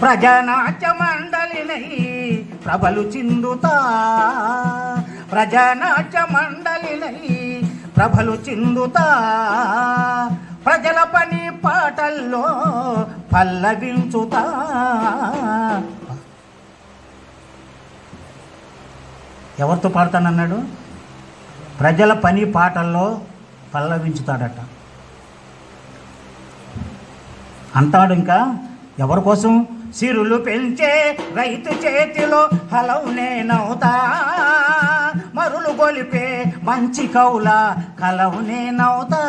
ప్రజానాట్య మండలినై ప్రభలు చిందుతా. ప్రజానాట్య మండలినై ప్రభలు చిందుతా. ప్రజల పని పాటల్లో పల్లవించుతా. ఎవరితో పాడతానన్నాడు? ప్రజల పని పాటల్లో పల్లవించుతాడట. అంటాడు ఇంకా ఎవరి కోసం? సిరులు పెంచే రైతు చేతిలో హలవు నేనవుతా. మరులు గొలిపే మంచి కౌల కలవు నేనవుతా.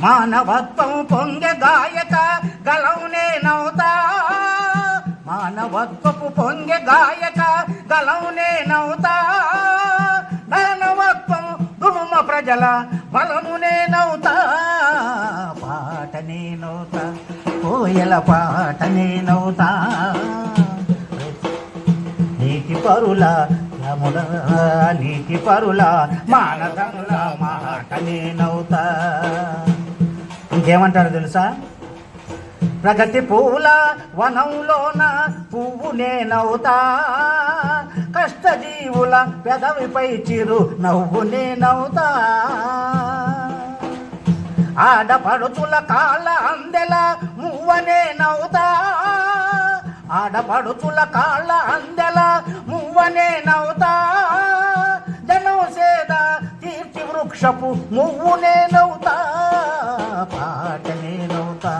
మానవత్వం పొంగె గాయక గలవు నేనవుతా. మానవత్వపు పొంగె గాయక గలవు నేనవుతా. మానవత్వం దుర్మ ప్రజల బలము నేనవుతా. పాట నేనవుతా. కోయల పాట నేనవుతా నీటి పరుల రముల నీటి పరుల మానదముల మాట నేనవుతా ఇంకేమంటారు తెలుసా? ప్రగతి పూల వనంలోన పువ్వు నేనవుతా కష్టజీవుల పెదవిపై చిరు నవ్వు నేనవుతా ఆడపడుచుల కాళ్ళ అందెల మువ్వనే నవ్వుతా. ఆడపడుచుల కాళ్ళ అందెల మువ్వనే నవ్వుతా. జనం సేద తీర్చి వృక్షపు మువ్వునే నవ్వుతా. పాట నేనవుతా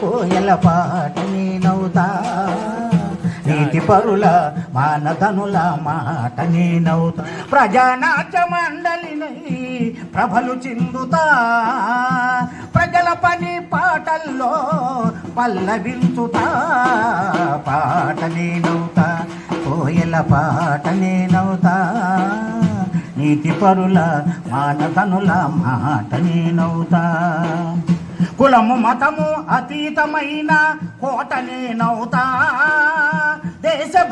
కోయల పాట నేనవుతా నీతి పరుల మానధనుల మాట నేనవుతా. ప్రజానాట్య మండలినై ప్రభలు చిందుతా. ప్రజల పని పాటల్లో పల్లవించుతా. పాట నేనవుతా కోయల పాట నేనవుతా. నీతి పరుల మానధనుల మాట నేనవుతా. కులము మతము అతీతమైన కోట నేనవుతా.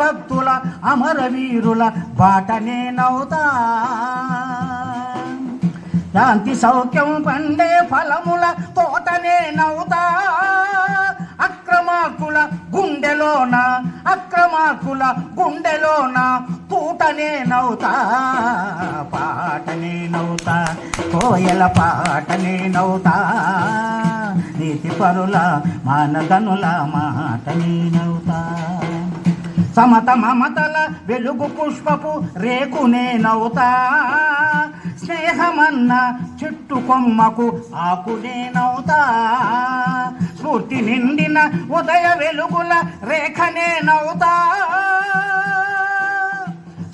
భక్తుల అమరవీరుల బాట నేనవుతా. శాంతి సౌఖ్యం పండే ఫలముల తోటనే నవ్వుతా అక్రమాకుల గుండెలోన అక్రమాకుల గుండెలోన తూటనే నవ్వుతా పాటనే నవ్వుతా కోయల పాటనే నవ్వుతా నీతి పరుల మానదనుల మాటనే నవ్వుతా సమత మమతల వెలుగు పుష్పపు రేకునే నేనవుతా. స్నేహమన్న చెట్టు కొమ్మకు ఆకునే స్ఫూర్తి నిండిన ఉదయ వెలుగుల రేఖనే నవ్వుతా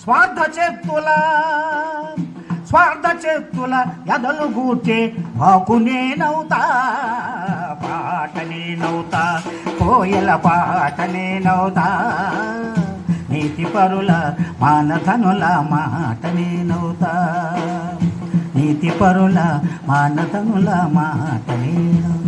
స్వార్థ చేతుల స్వార్థ చేతుల ఎదలు గూర్చే వాకునే నేనవుతా. పాటనే నేనవుతా కోయల పాటనే నేనవుతా. నీతి పరుల మానధనుల మాట నేనవుతా. నీతి పరుల మానధనుల మాట నేనవుతా.